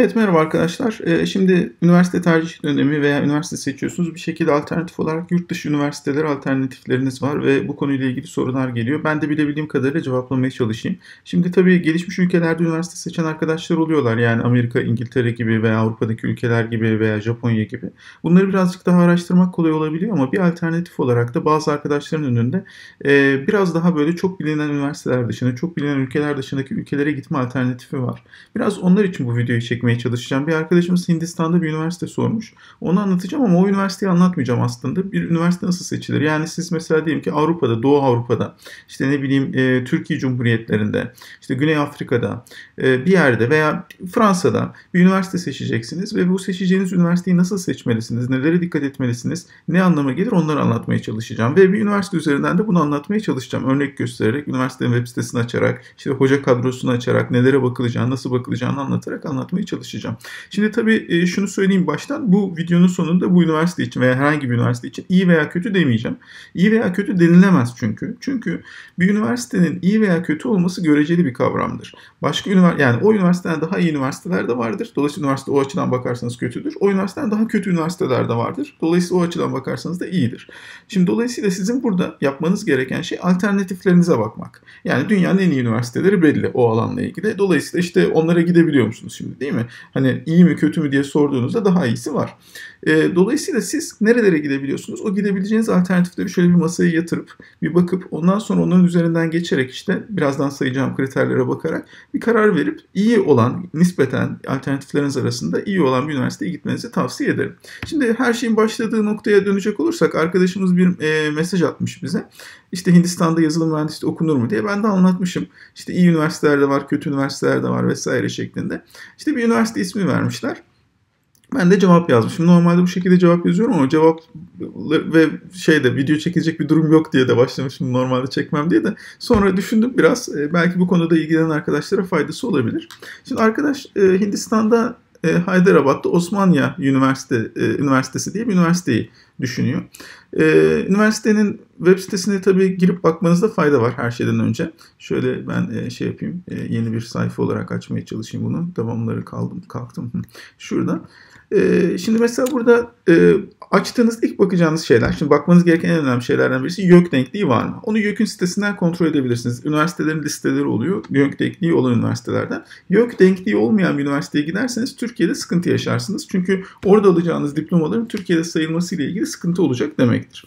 Evet merhaba arkadaşlar. Ee, şimdi üniversite tercih dönemi veya üniversite seçiyorsunuz. Bir şekilde alternatif olarak yurt dışı üniversiteler alternatifleriniz var ve bu konuyla ilgili sorular geliyor. Ben de bilebildiğim kadarıyla cevaplamaya çalışayım. Şimdi tabii gelişmiş ülkelerde üniversite seçen arkadaşlar oluyorlar. Yani Amerika, İngiltere gibi veya Avrupa'daki ülkeler gibi veya Japonya gibi. Bunları birazcık daha araştırmak kolay olabiliyor ama bir alternatif olarak da bazı arkadaşların önünde e, biraz daha böyle çok bilinen üniversiteler dışında, çok bilinen ülkeler dışındaki ülkelere gitme alternatifi var. Biraz onlar için bu videoyu çekmeye çekmeye çalışacağım. Bir arkadaşımız Hindistan'da bir üniversite sormuş. Onu anlatacağım ama o üniversiteyi anlatmayacağım aslında. Bir üniversite nasıl seçilir? Yani siz mesela diyelim ki Avrupa'da, Doğu Avrupa'da, işte ne bileyim e, Türkiye Cumhuriyetlerinde, işte Güney Afrika'da e, bir yerde veya Fransa'da bir üniversite seçeceksiniz ve bu seçeceğiniz üniversiteyi nasıl seçmelisiniz? Nelere dikkat etmelisiniz? Ne anlama gelir? Onları anlatmaya çalışacağım. Ve bir üniversite üzerinden de bunu anlatmaya çalışacağım. Örnek göstererek, üniversitenin web sitesini açarak, işte hoca kadrosunu açarak, nelere bakılacağını, nasıl bakılacağını anlatarak anlatmaya çalışacağım. Şimdi tabii e, şunu söyleyeyim baştan. Bu videonun sonunda bu üniversite için veya herhangi bir üniversite için iyi veya kötü demeyeceğim. İyi veya kötü denilemez çünkü. Çünkü bir üniversitenin iyi veya kötü olması göreceli bir kavramdır. Başka üniversite yani o üniversiteden daha iyi üniversiteler de vardır. Dolayısıyla üniversite o açıdan bakarsanız kötüdür. O üniversiteden daha kötü üniversiteler de vardır. Dolayısıyla o açıdan bakarsanız da iyidir. Şimdi dolayısıyla sizin burada yapmanız gereken şey alternatiflerinize bakmak. Yani dünyanın en iyi üniversiteleri belli o alanla ilgili. Dolayısıyla işte onlara gidebiliyor musunuz şimdi değil mi? Hani iyi mi kötü mü diye sorduğunuzda daha iyisi var. E, dolayısıyla siz nerelere gidebiliyorsunuz? O gidebileceğiniz alternatifleri şöyle bir masaya yatırıp bir bakıp ondan sonra onların üzerinden geçerek işte birazdan sayacağım kriterlere bakarak bir karar verip iyi olan nispeten alternatifleriniz arasında iyi olan bir üniversiteye gitmenizi tavsiye ederim. Şimdi her şeyin başladığı noktaya dönecek olursak arkadaşımız bir e, mesaj atmış bize. İşte Hindistan'da yazılım mühendisliği okunur mu diye ben de anlatmışım. İşte iyi üniversiteler de var, kötü üniversiteler de var vesaire şeklinde. İşte bir üniversite ismi vermişler. Ben de cevap yazmışım. Normalde bu şekilde cevap yazıyorum ama cevap ve şeyde video çekecek bir durum yok diye de başlamışım normalde çekmem diye de. Sonra düşündüm biraz e, belki bu konuda ilgilenen arkadaşlara faydası olabilir. Şimdi arkadaş e, Hindistan'da e, Hyderabad'da Osmanya Üniversite Üniversitesi diye bir üniversiteyi düşünüyor. Üniversitenin web sitesine tabii girip bakmanızda fayda var her şeyden önce. Şöyle ben şey yapayım yeni bir sayfa olarak açmaya çalışayım bunu. Tamamları kaldım kalktım. Şurada. Ee, şimdi mesela burada e, açtığınız ilk bakacağınız şeyler, şimdi bakmanız gereken en önemli şeylerden birisi YÖK denkliği var mı? Onu YÖK'ün sitesinden kontrol edebilirsiniz. Üniversitelerin listeleri oluyor YÖK denkliği olan üniversitelerden. YÖK denkliği olmayan bir üniversiteye giderseniz Türkiye'de sıkıntı yaşarsınız. Çünkü orada alacağınız diplomaların Türkiye'de sayılması ile ilgili sıkıntı olacak demektir.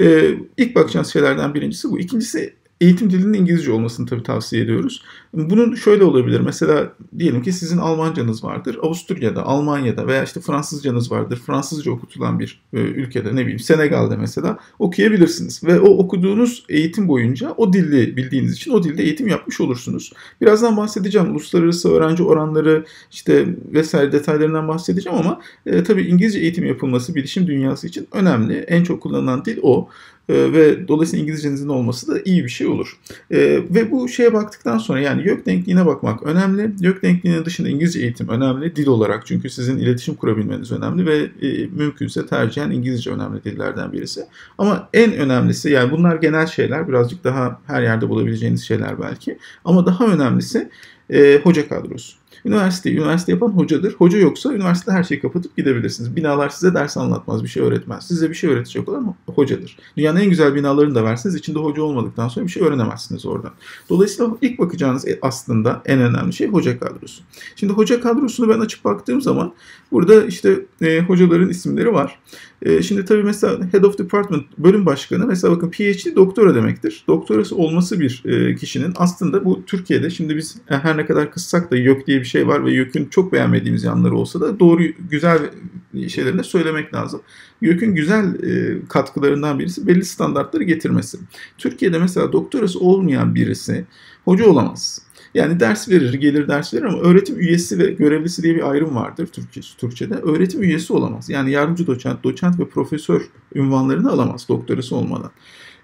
Ee, ilk bakacağınız şeylerden birincisi bu. İkincisi eğitim dilinin İngilizce olmasını tabii tavsiye ediyoruz. Bunun şöyle olabilir. Mesela diyelim ki sizin Almancanız vardır. Avusturya'da, Almanya'da veya işte Fransızcanız vardır. Fransızca okutulan bir e, ülkede ne bileyim Senegal'de mesela okuyabilirsiniz. Ve o okuduğunuz eğitim boyunca o dili bildiğiniz için o dilde eğitim yapmış olursunuz. Birazdan bahsedeceğim. Uluslararası öğrenci oranları işte vesaire detaylarından bahsedeceğim ama e, tabii İngilizce eğitim yapılması bilişim dünyası için önemli. En çok kullanılan dil o. Ee, ve dolayısıyla İngilizcenizin olması da iyi bir şey olur. E, ve bu şeye baktıktan sonra yani YÖK denkliğine bakmak önemli. YÖK denkliğinin dışında İngilizce eğitim önemli dil olarak çünkü sizin iletişim kurabilmeniz önemli ve e, mümkünse tercihen İngilizce önemli dillerden birisi. Ama en önemlisi yani bunlar genel şeyler birazcık daha her yerde bulabileceğiniz şeyler belki ama daha önemlisi e, hoca kadrosu. Üniversite, üniversite yapan hocadır. Hoca yoksa üniversitede her şeyi kapatıp gidebilirsiniz. Binalar size ders anlatmaz, bir şey öğretmez. Size bir şey öğretecek olan hocadır. Dünyanın en güzel binalarını da verseniz içinde hoca olmadıktan sonra bir şey öğrenemezsiniz oradan. Dolayısıyla ilk bakacağınız e, aslında en önemli şey hoca kadrosu. Şimdi hoca kadrosunu ben açıp baktığım zaman burada işte e, hocaların isimleri var. E, şimdi tabii mesela Head of Department bölüm başkanı mesela bakın PhD doktora demektir. Doktorası olması bir e, kişinin aslında bu Türkiye'de şimdi biz e, her ne kadar kıssak da yok diye bir şey var ve YÖK'ün çok beğenmediğimiz yanları olsa da doğru güzel şeylerini de söylemek lazım. YÖK'ün güzel e, katkılarından birisi belli standartları getirmesi. Türkiye'de mesela doktorası olmayan birisi hoca olamaz. Yani ders verir, gelir ders verir ama öğretim üyesi ve görevlisi diye bir ayrım vardır Türkçe, Türkçe'de. Öğretim üyesi olamaz. Yani yardımcı doçent, doçent ve profesör ünvanlarını alamaz doktorası olmadan.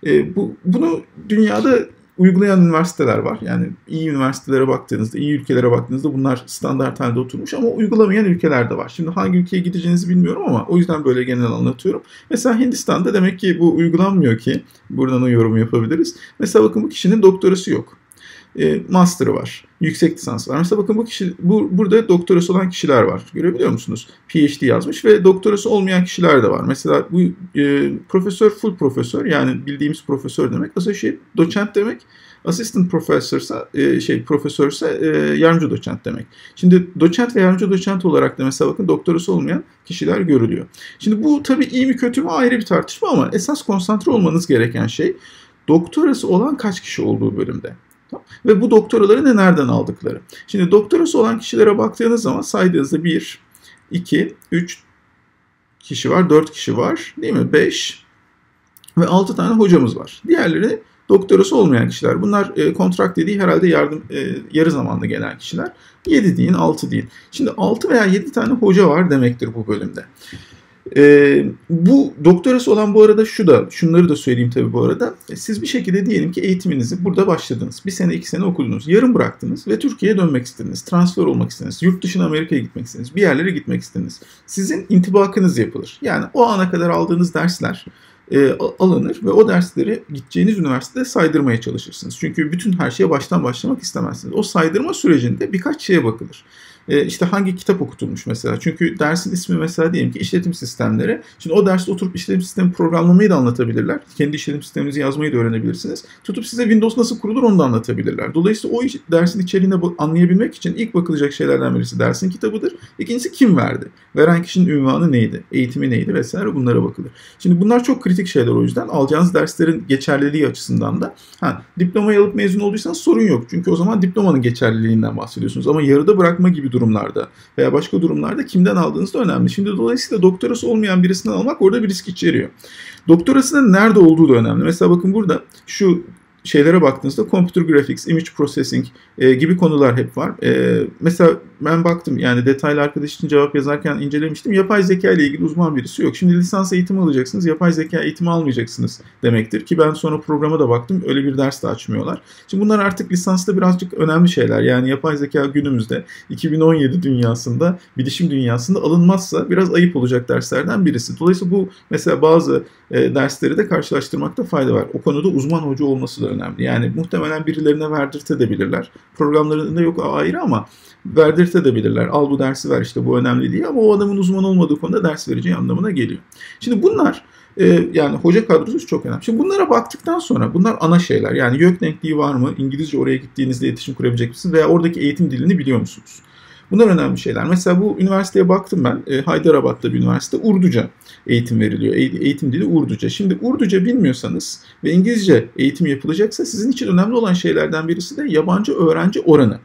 E, bu, bunu dünyada uygulayan üniversiteler var. Yani iyi üniversitelere baktığınızda, iyi ülkelere baktığınızda bunlar standart halde oturmuş ama uygulamayan ülkeler de var. Şimdi hangi ülkeye gideceğinizi bilmiyorum ama o yüzden böyle genel anlatıyorum. Mesela Hindistan'da demek ki bu uygulanmıyor ki buradan o yorumu yapabiliriz. Mesela bakın bu kişinin doktorası yok. E, master'ı var. Yüksek lisans var. Mesela bakın bu kişi bu, burada doktorası olan kişiler var. Görebiliyor musunuz? PhD yazmış ve doktorası olmayan kişiler de var. Mesela bu e, profesör full profesör yani bildiğimiz profesör demek. Associate doçent demek. Assistant professorsa e, şey profesörse e, yardımcı doçent demek. Şimdi doçent ve yardımcı doçent olarak da mesela bakın doktorası olmayan kişiler görülüyor. Şimdi bu tabii iyi mi kötü mü ayrı bir tartışma ama esas konsantre olmanız gereken şey doktorası olan kaç kişi olduğu bölümde. Ve bu doktoraları da nereden aldıkları. Şimdi doktorası olan kişilere baktığınız zaman saydığınızda 1, 2, 3 kişi var, 4 kişi var değil mi? 5 ve 6 tane hocamız var. Diğerleri doktorası olmayan kişiler. Bunlar e, dediği herhalde yardım e, yarı zamanlı gelen kişiler. 7 deyin, 6 deyin. Şimdi 6 veya 7 tane hoca var demektir bu bölümde. E, bu doktorası olan bu arada şu da, şunları da söyleyeyim tabii bu arada. E, siz bir şekilde diyelim ki eğitiminizi burada başladınız. Bir sene, iki sene okudunuz. Yarım bıraktınız ve Türkiye'ye dönmek istediniz. Transfer olmak istediniz. Yurt dışına Amerika'ya gitmek istediniz. Bir yerlere gitmek istediniz. Sizin intibakınız yapılır. Yani o ana kadar aldığınız dersler e, alınır ve o dersleri gideceğiniz üniversitede saydırmaya çalışırsınız. Çünkü bütün her şeye baştan başlamak istemezsiniz. O saydırma sürecinde birkaç şeye bakılır e, işte hangi kitap okutulmuş mesela. Çünkü dersin ismi mesela diyelim ki işletim sistemleri. Şimdi o derste oturup işletim sistemi programlamayı da anlatabilirler. Kendi işletim sisteminizi yazmayı da öğrenebilirsiniz. Tutup size Windows nasıl kurulur onu da anlatabilirler. Dolayısıyla o iş, dersin içeriğine anlayabilmek için ilk bakılacak şeylerden birisi dersin kitabıdır. İkincisi kim verdi? Veren kişinin ünvanı neydi? Eğitimi neydi vesaire bunlara bakılır. Şimdi bunlar çok kritik şeyler o yüzden. Alacağınız derslerin geçerliliği açısından da. Ha, diplomayı alıp mezun olduysanız sorun yok. Çünkü o zaman diplomanın geçerliliğinden bahsediyorsunuz. Ama yarıda bırakma gibi durumlarda veya başka durumlarda kimden aldığınız da önemli. Şimdi dolayısıyla doktorası olmayan birisinden almak orada bir risk içeriyor. Doktorasının nerede olduğu da önemli. Mesela bakın burada şu şeylere baktığınızda computer graphics, image processing e, gibi konular hep var. E, mesela ben baktım yani detaylı arkadaş için cevap yazarken incelemiştim. Yapay zeka ile ilgili uzman birisi yok. Şimdi lisans eğitimi alacaksınız. Yapay zeka eğitimi almayacaksınız demektir. Ki ben sonra programa da baktım. Öyle bir ders de açmıyorlar. Şimdi bunlar artık lisansta birazcık önemli şeyler. Yani yapay zeka günümüzde 2017 dünyasında, bilişim dünyasında alınmazsa biraz ayıp olacak derslerden birisi. Dolayısıyla bu mesela bazı e, dersleri de karşılaştırmakta fayda var. O konuda uzman hoca olması da önemli. Yani muhtemelen birilerine verdirtebilirler. Programlarında yok ayrı ama verdirtebilirler. Al bu dersi ver işte bu önemli diye ama o adamın uzman olmadığı konuda ders vereceği anlamına geliyor. Şimdi bunlar e, yani hoca kadrosu çok önemli. Şimdi bunlara baktıktan sonra bunlar ana şeyler. Yani YÖK denkliği var mı? İngilizce oraya gittiğinizde iletişim kurabilecek misiniz? Veya oradaki eğitim dilini biliyor musunuz? Bunlar önemli şeyler. Mesela bu üniversiteye baktım ben. E, Haydarabad'da bir üniversite. Urduca eğitim veriliyor. Eğitim dili Urduca. Şimdi Urduca bilmiyorsanız ve İngilizce eğitim yapılacaksa sizin için önemli olan şeylerden birisi de yabancı öğrenci oranı.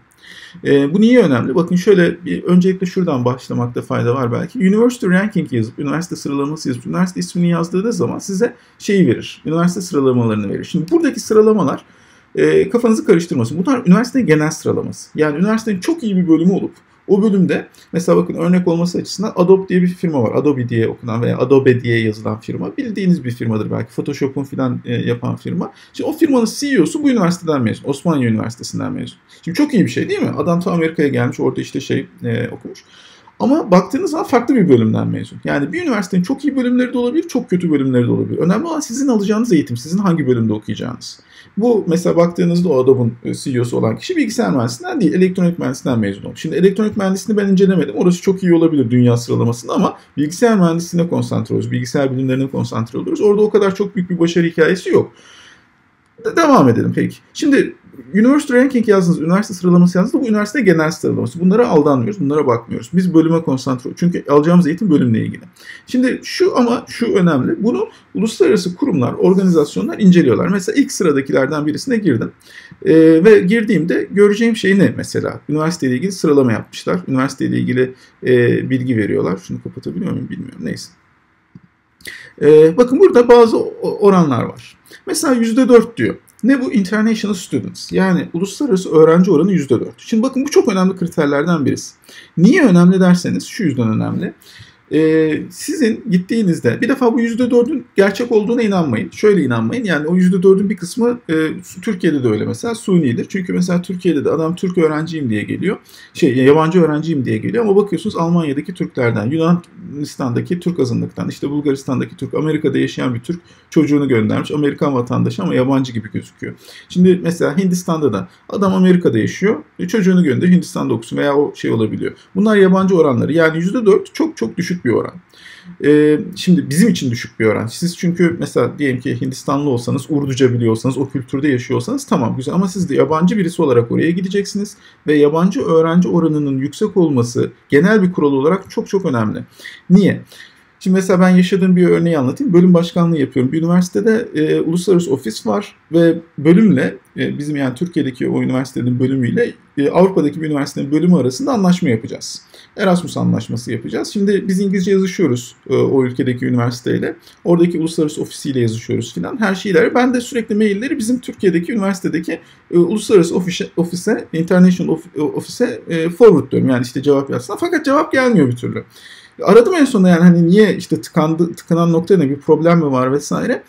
E, bu niye önemli? Bakın şöyle bir öncelikle şuradan başlamakta fayda var belki. University ranking yazıp, üniversite sıralaması yazıp, üniversite ismini yazdığınız zaman size şeyi verir. Üniversite sıralamalarını verir. Şimdi buradaki sıralamalar e, kafanızı karıştırmasın. Bunlar üniversitenin genel sıralaması. Yani üniversitenin çok iyi bir bölümü olup o bölümde mesela bakın örnek olması açısından Adobe diye bir firma var. Adobe diye okunan veya Adobe diye yazılan firma. Bildiğiniz bir firmadır belki. Photoshop'un filan e, yapan firma. Şimdi o firmanın CEO'su bu üniversiteden mezun. Osmaniye Üniversitesi'nden mezun. Şimdi çok iyi bir şey değil mi? Adam ta Amerika'ya gelmiş orada işte şey e, okumuş. Ama baktığınız zaman farklı bir bölümden mezun. Yani bir üniversitenin çok iyi bölümleri de olabilir, çok kötü bölümleri de olabilir. Önemli olan sizin alacağınız eğitim, sizin hangi bölümde okuyacağınız. Bu mesela baktığınızda o Adobe'un e, CEO'su olan kişi bilgisayar mühendisliğinden değil, elektronik mühendisliğinden mezun olmuş. Şimdi elektronik mühendisliğini ben incelemedim. Orası çok iyi olabilir dünya sıralamasında ama bilgisayar mühendisliğine konsantre oluyoruz. Bilgisayar bilimlerine konsantre oluyoruz. Orada o kadar çok büyük bir başarı hikayesi yok. Devam edelim peki. Şimdi University Ranking yazdınız, üniversite sıralaması yazdınız bu üniversite genel sıralaması. Bunlara aldanmıyoruz, bunlara bakmıyoruz. Biz bölüme konsantre. Çünkü alacağımız eğitim bölümle ilgili. Şimdi şu ama şu önemli. Bunu uluslararası kurumlar, organizasyonlar inceliyorlar. Mesela ilk sıradakilerden birisine girdim. Ee, ve girdiğimde göreceğim şey ne mesela? Üniversiteyle ilgili sıralama yapmışlar. Üniversiteyle ilgili e, bilgi veriyorlar. Şunu kapatabiliyor muyum bilmiyorum. Neyse. Ee, bakın burada bazı oranlar var. Mesela %4 diyor. Ne bu? International Students. Yani uluslararası öğrenci oranı %4. Şimdi bakın bu çok önemli kriterlerden birisi. Niye önemli derseniz şu yüzden önemli. E, sizin gittiğinizde bir defa bu %4'ün gerçek olduğuna inanmayın. Şöyle inanmayın yani o %4'ün bir kısmı e, Türkiye'de de öyle mesela Suni'dir. Çünkü mesela Türkiye'de de adam Türk öğrenciyim diye geliyor. Şey yabancı öğrenciyim diye geliyor ama bakıyorsunuz Almanya'daki Türklerden, Yunanistan'daki Türk azınlıktan, işte Bulgaristan'daki Türk, Amerika'da yaşayan bir Türk çocuğunu göndermiş. Amerikan vatandaşı ama yabancı gibi gözüküyor. Şimdi mesela Hindistan'da da adam Amerika'da yaşıyor. Çocuğunu gönderiyor Hindistan'da okusun veya o şey olabiliyor. Bunlar yabancı oranları. Yani %4 çok çok düşük bir oran. Ee, şimdi bizim için düşük bir oran. Siz çünkü mesela diyelim ki Hindistanlı olsanız, Urduca biliyorsanız, o kültürde yaşıyorsanız tamam güzel ama siz de yabancı birisi olarak oraya gideceksiniz ve yabancı öğrenci oranının yüksek olması genel bir kural olarak çok çok önemli. Niye? Şimdi mesela ben yaşadığım bir örneği anlatayım. Bölüm başkanlığı yapıyorum. Bir üniversitede e, uluslararası ofis var ve bölümle e, bizim yani Türkiye'deki o üniversitenin bölümüyle e, Avrupa'daki bir üniversitenin bölümü arasında anlaşma yapacağız. Erasmus anlaşması yapacağız. Şimdi biz İngilizce yazışıyoruz e, o ülkedeki üniversiteyle. Oradaki uluslararası ofisiyle yazışıyoruz filan. Her şeyleri. Ben de sürekli mailleri bizim Türkiye'deki üniversitedeki e, uluslararası ofise, ofise international ofise e, forward diyorum. Yani işte cevap yazsın. Fakat cevap gelmiyor bir türlü. Aradım en sonunda yani hani niye işte tıkandı, tıkanan nokta ne bir problem mi var vesaire.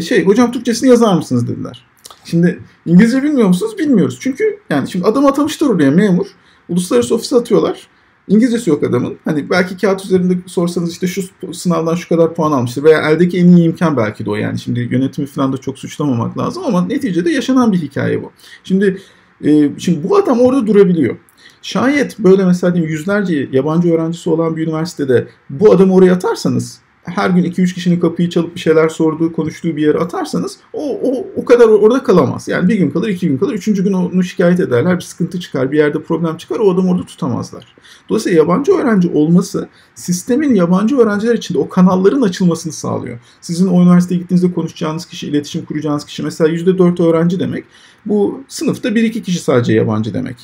Şey hocam Türkçesini yazar mısınız dediler. Şimdi İngilizce bilmiyor musunuz? Bilmiyoruz. Çünkü yani şimdi adam atamışlar oraya memur. Uluslararası ofise atıyorlar. İngilizcesi yok adamın. Hani belki kağıt üzerinde sorsanız işte şu sınavdan şu kadar puan almıştır veya eldeki en iyi imkan belki de o yani. Şimdi yönetimi falan da çok suçlamamak lazım ama neticede yaşanan bir hikaye bu. Şimdi e, şimdi bu adam orada durabiliyor. Şayet böyle mesela diyeyim yüzlerce yabancı öğrencisi olan bir üniversitede bu adamı oraya atarsanız her gün 2-3 kişinin kapıyı çalıp bir şeyler sorduğu, konuştuğu bir yere atarsanız o, o, o kadar orada kalamaz. Yani bir gün kalır, iki gün kalır, üçüncü gün onu şikayet ederler, bir sıkıntı çıkar, bir yerde problem çıkar, o adamı orada tutamazlar. Dolayısıyla yabancı öğrenci olması sistemin yabancı öğrenciler için de o kanalların açılmasını sağlıyor. Sizin o üniversiteye gittiğinizde konuşacağınız kişi, iletişim kuracağınız kişi mesela %4 öğrenci demek. Bu sınıfta 1-2 kişi sadece yabancı demek.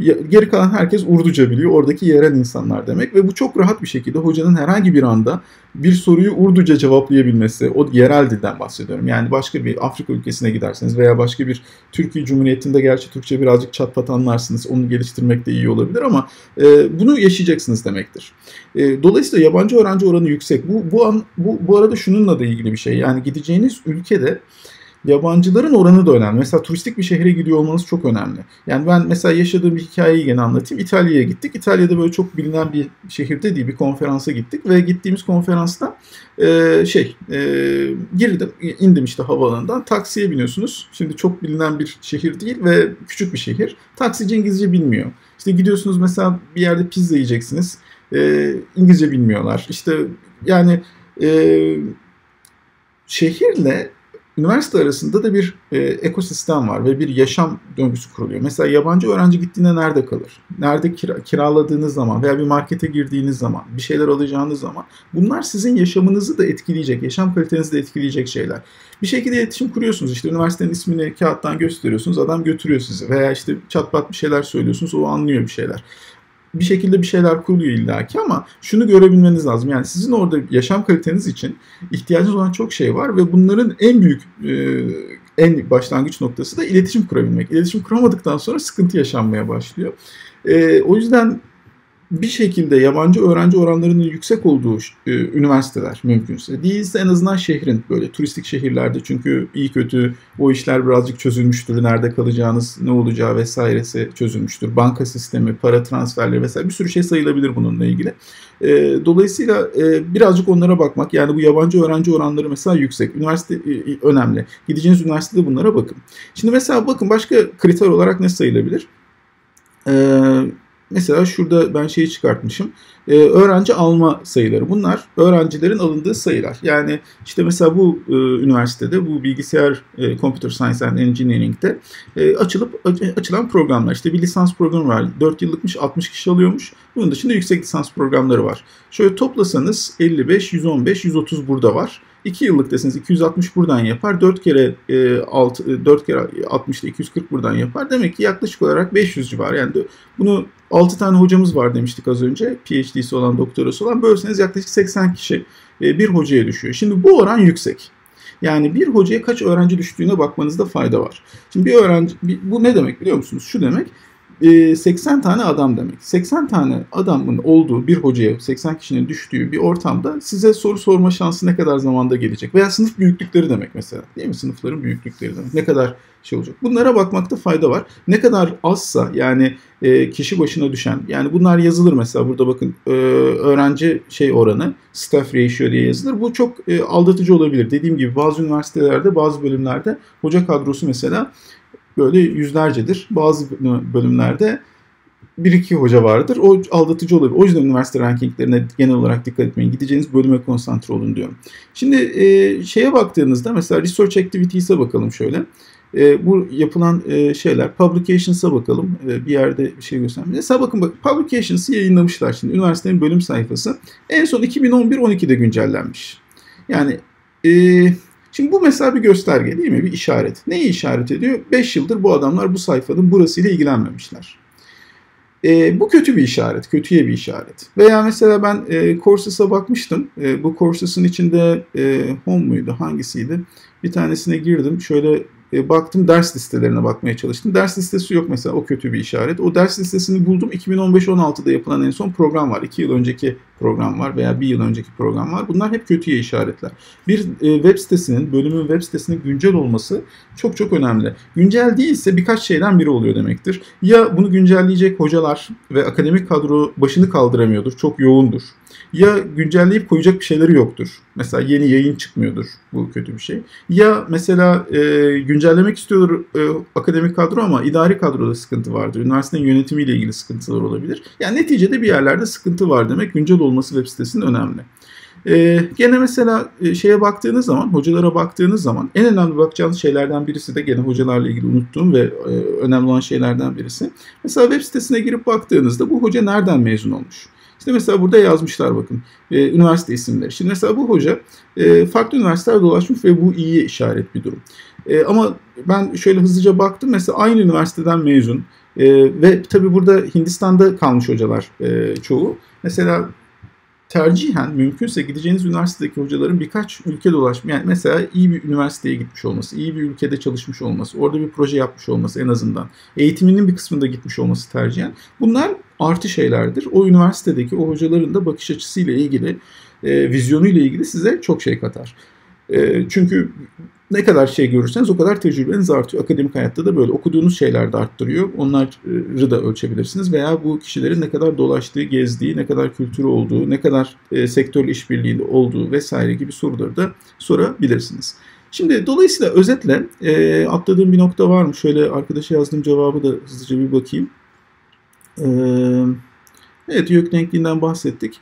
Geri kalan herkes Urduca biliyor. Oradaki yerel insanlar demek. Ve bu çok rahat bir şekilde hocanın herhangi bir anda bir soruyu Urduca cevaplayabilmesi. O yerel dilden bahsediyorum. Yani başka bir Afrika ülkesine giderseniz veya başka bir Türkiye Cumhuriyeti'nde gerçi Türkçe birazcık çatpat anlarsınız. Onu geliştirmek de iyi olabilir ama e, bunu yaşayacaksınız demektir. E, dolayısıyla yabancı öğrenci oranı yüksek. Bu, bu, an, bu, bu arada şununla da ilgili bir şey. Yani gideceğiniz ülkede yabancıların oranı da önemli. Mesela turistik bir şehre gidiyor olmanız çok önemli. Yani ben mesela yaşadığım bir hikayeyi gene anlatayım. İtalya'ya gittik. İtalya'da böyle çok bilinen bir şehirde değil bir konferansa gittik ve gittiğimiz konferansta e, şey e, girdim indim işte havaalanından taksiye biniyorsunuz. Şimdi çok bilinen bir şehir değil ve küçük bir şehir. Taksici İngilizce bilmiyor. İşte gidiyorsunuz mesela bir yerde pizza yiyeceksiniz. E, İngilizce bilmiyorlar. İşte yani e, şehirle üniversite arasında da bir e, ekosistem var ve bir yaşam döngüsü kuruluyor. Mesela yabancı öğrenci gittiğinde nerede kalır? Nerede kira, kiraladığınız zaman veya bir markete girdiğiniz zaman, bir şeyler alacağınız zaman bunlar sizin yaşamınızı da etkileyecek, yaşam kalitenizi de etkileyecek şeyler. Bir şekilde iletişim kuruyorsunuz. İşte üniversitenin ismini kağıttan gösteriyorsunuz, adam götürüyor sizi. Veya işte çatpat bir şeyler söylüyorsunuz, o anlıyor bir şeyler bir şekilde bir şeyler kuruluyor illaki ama şunu görebilmeniz lazım. Yani sizin orada yaşam kaliteniz için ihtiyacınız olan çok şey var ve bunların en büyük e, en başlangıç noktası da iletişim kurabilmek. İletişim kuramadıktan sonra sıkıntı yaşanmaya başlıyor. E, o yüzden bir şekilde yabancı öğrenci oranlarının yüksek olduğu e, üniversiteler mümkünse. Değilse en azından şehrin böyle turistik şehirlerde çünkü iyi kötü o işler birazcık çözülmüştür. Nerede kalacağınız, ne olacağı vesairesi çözülmüştür. Banka sistemi, para transferleri vesaire bir sürü şey sayılabilir bununla ilgili. E, dolayısıyla e, birazcık onlara bakmak yani bu yabancı öğrenci oranları mesela yüksek. Üniversite e, e önemli. Gideceğiniz üniversitede bunlara bakın. Şimdi mesela bakın başka kriter olarak ne sayılabilir? Eee Mesela şurada ben şeyi çıkartmışım. Ee, öğrenci alma sayıları. Bunlar öğrencilerin alındığı sayılar. Yani işte mesela bu e, üniversitede bu bilgisayar e, Computer Science and Engineering'de e, açılıp açılan programlar. İşte bir lisans programı var. 4 yıllıkmış 60 kişi alıyormuş. Bunun dışında yüksek lisans programları var. Şöyle toplasanız 55, 115, 130 burada var. 2 yıllık deseniz 260 buradan yapar. 4 kere e, 6 4 e, kere 60 ile 240 buradan yapar. Demek ki yaklaşık olarak 500 civar. Yani bunu 6 tane hocamız var demiştik az önce. PhD'si olan, doktorası olan. Bölseniz yaklaşık 80 kişi e, bir hocaya düşüyor. Şimdi bu oran yüksek. Yani bir hocaya kaç öğrenci düştüğüne bakmanızda fayda var. Şimdi bir öğrenci, bu ne demek biliyor musunuz? Şu demek, 80 tane adam demek. 80 tane adamın olduğu bir hocaya 80 kişinin düştüğü bir ortamda size soru sorma şansı ne kadar zamanda gelecek? Veya sınıf büyüklükleri demek mesela. Değil mi? Sınıfların büyüklükleri demek. Ne kadar şey olacak? Bunlara bakmakta fayda var. Ne kadar azsa yani e, kişi başına düşen yani bunlar yazılır mesela burada bakın e, öğrenci şey oranı staff ratio diye yazılır. Bu çok e, aldatıcı olabilir. Dediğim gibi bazı üniversitelerde bazı bölümlerde hoca kadrosu mesela böyle yüzlercedir. Bazı bölümlerde bir iki hoca vardır. O aldatıcı olabilir. O yüzden üniversite rankinglerine genel olarak dikkat etmeyin. Gideceğiniz bölüme konsantre olun diyorum. Şimdi e, şeye baktığınızda mesela research activities'e bakalım şöyle. E, bu yapılan e, şeyler publications'a bakalım. E, bir yerde bir şey göstereyim. Mesela bakın bak publications'ı yayınlamışlar şimdi. Üniversitenin bölüm sayfası. En son 2011-12'de güncellenmiş. Yani e, Şimdi bu mesela bir gösterge değil mi? Bir işaret. Neyi işaret ediyor? 5 yıldır bu adamlar bu sayfanın burasıyla ilgilenmemişler. E, bu kötü bir işaret, kötüye bir işaret. Veya mesela ben e, Courses'a bakmıştım. E, bu Courses'ın içinde e, Home muydu, hangisiydi? Bir tanesine girdim. Şöyle e, baktım ders listelerine bakmaya çalıştım. Ders listesi yok mesela o kötü bir işaret. O ders listesini buldum. 2015-16'da yapılan en son program var. 2 yıl önceki program var veya 1 yıl önceki program var. Bunlar hep kötüye işaretler. Bir e, web sitesinin, bölümün web sitesinin güncel olması çok çok önemli. Güncel değilse birkaç şeyden biri oluyor demektir. Ya bunu güncelleyecek hocalar ve akademik kadro başını kaldıramıyordur, çok yoğundur ya güncelleyip koyacak bir şeyleri yoktur. Mesela yeni yayın çıkmıyordur. Bu kötü bir şey. Ya mesela e, güncellemek istiyordur e, akademik kadro ama idari kadroda sıkıntı vardır. Üniversitenin yönetimiyle ilgili sıkıntılar olabilir. Yani neticede bir yerlerde sıkıntı var demek. Güncel olması web sitesinin önemli. Ee, gene mesela e, şeye baktığınız zaman, hocalara baktığınız zaman en önemli bakacağınız şeylerden birisi de gene hocalarla ilgili unuttuğum ve e, önemli olan şeylerden birisi. Mesela web sitesine girip baktığınızda bu hoca nereden mezun olmuş? İşte mesela burada yazmışlar bakın e, üniversite isimleri. Şimdi mesela bu hoca e, farklı üniversiteler dolaşmış ve bu iyi işaret bir durum. E, ama ben şöyle hızlıca baktım mesela aynı üniversiteden mezun e, ve tabii burada Hindistan'da kalmış hocalar e, çoğu. Mesela tercihen mümkünse gideceğiniz üniversitedeki hocaların birkaç ülke dolaşma yani mesela iyi bir üniversiteye gitmiş olması, iyi bir ülkede çalışmış olması, orada bir proje yapmış olması en azından, eğitiminin bir kısmında gitmiş olması tercihen. Bunlar artı şeylerdir. O üniversitedeki o hocaların da bakış açısıyla ilgili, e, vizyonuyla ilgili size çok şey katar. E, çünkü ne kadar şey görürseniz o kadar tecrübeniz artıyor. Akademik hayatta da böyle okuduğunuz şeyler de arttırıyor. Onları da ölçebilirsiniz veya bu kişilerin ne kadar dolaştığı, gezdiği, ne kadar kültürü olduğu, ne kadar e, sektörlü işbirliğinde olduğu vesaire gibi soruları da sorabilirsiniz. Şimdi dolayısıyla özetle e, atladığım bir nokta var mı? Şöyle arkadaşa yazdığım cevabı da hızlıca bir bakayım. E, evet yük denkliğinden bahsettik.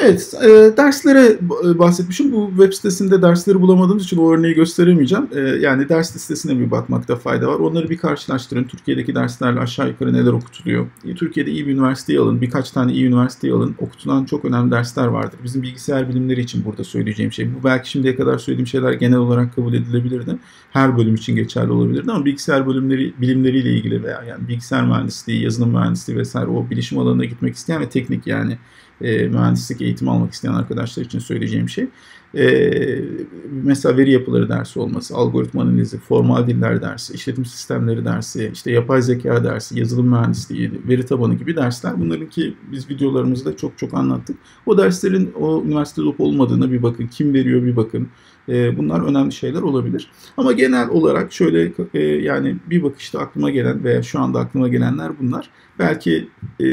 Evet, e, derslere e, bahsetmişim. Bu web sitesinde dersleri bulamadığımız için o örneği gösteremeyeceğim. E, yani ders listesine bir bakmakta fayda var. Onları bir karşılaştırın. Türkiye'deki derslerle aşağı yukarı neler okutuluyor. E, Türkiye'de iyi bir üniversiteyi alın, birkaç tane iyi üniversiteyi alın. Okutulan çok önemli dersler vardır. Bizim bilgisayar bilimleri için burada söyleyeceğim şey. Bu belki şimdiye kadar söylediğim şeyler genel olarak kabul edilebilirdi. Her bölüm için geçerli olabilirdi ama bilgisayar bölümleri bilimleriyle ilgili veya yani bilgisayar mühendisliği, yazılım mühendisliği vesaire o bilişim alanına gitmek isteyen ve teknik yani e, mühendislik eğitimi almak isteyen arkadaşlar için söyleyeceğim şey. E, mesela veri yapıları dersi olması, algoritma analizi, formal diller dersi, işletim sistemleri dersi, işte yapay zeka dersi, yazılım mühendisliği, veri tabanı gibi dersler. Bunların ki biz videolarımızda çok çok anlattık. O derslerin o üniversitede olup olmadığına bir bakın. Kim veriyor bir bakın. E, bunlar önemli şeyler olabilir. Ama genel olarak şöyle e, yani bir bakışta aklıma gelen veya şu anda aklıma gelenler bunlar. Belki e,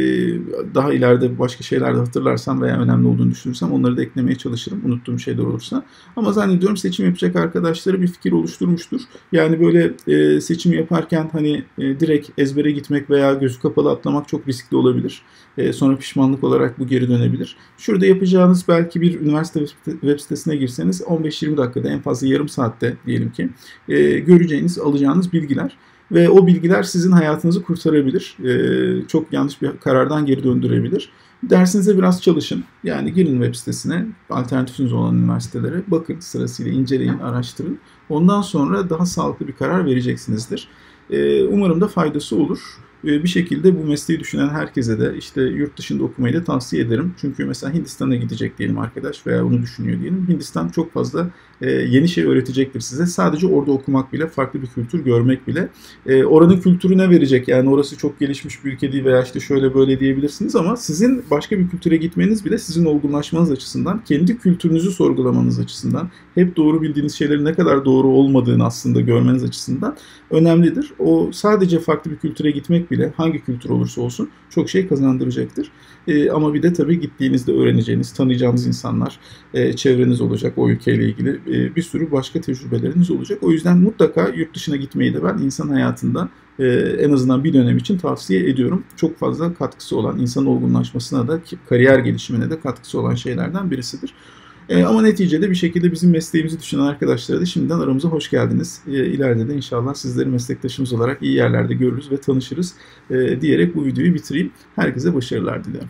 daha ileride başka şeyler de hatırlarsam veya önemli olduğunu düşünürsem onları da eklemeye çalışırım unuttuğum şeyler olursa. Ama zannediyorum seçim yapacak arkadaşları bir fikir oluşturmuştur. Yani böyle seçim yaparken hani direkt ezbere gitmek veya gözü kapalı atlamak çok riskli olabilir. Sonra pişmanlık olarak bu geri dönebilir. Şurada yapacağınız belki bir üniversite web sitesine girseniz 15-20 dakikada en fazla yarım saatte diyelim ki e, göreceğiniz, alacağınız bilgiler ve o bilgiler sizin hayatınızı kurtarabilir. E, çok yanlış bir karardan geri döndürebilir. Dersinize biraz çalışın. Yani girin web sitesine, alternatifiniz olan üniversitelere bakın sırasıyla inceleyin, araştırın. Ondan sonra daha sağlıklı bir karar vereceksinizdir. E, umarım da faydası olur. E, bir şekilde bu mesleği düşünen herkese de işte yurt dışında okumayı da tavsiye ederim. Çünkü mesela Hindistan'a gidecek diyelim arkadaş veya onu düşünüyor diyelim. Hindistan çok fazla e, yeni şey öğretecektir size. Sadece orada okumak bile, farklı bir kültür görmek bile. E, oranın kültürü ne verecek? Yani orası çok gelişmiş bir ülke değil veya işte şöyle böyle diyebilirsiniz ama sizin başka bir kültüre gitmeniz bile sizin olgunlaşmanız açısından, kendi kültürünüzü sorgulamanız açısından, hep doğru bildiğiniz şeylerin ne kadar doğru olmadığını aslında görmeniz açısından önemlidir. O sadece farklı bir kültüre gitmek bile hangi kültür olursa olsun çok şey kazandıracaktır. E, ama bir de tabii gittiğinizde öğreneceğiniz, tanıyacağınız insanlar, e, çevreniz olacak o ülkeyle ilgili e, bir sürü başka tecrübeleriniz olacak. O yüzden mutlaka yurt dışına gitmeyi de ben insan hayatında e, en azından bir dönem için tavsiye ediyorum. Çok fazla katkısı olan, insan olgunlaşmasına da, kariyer gelişimine de katkısı olan şeylerden birisidir. E, ama neticede bir şekilde bizim mesleğimizi düşünen arkadaşlara da şimdiden aramıza hoş geldiniz. E, ileride de inşallah sizleri meslektaşımız olarak iyi yerlerde görürüz ve tanışırız e, diyerek bu videoyu bitireyim. Herkese başarılar diliyorum.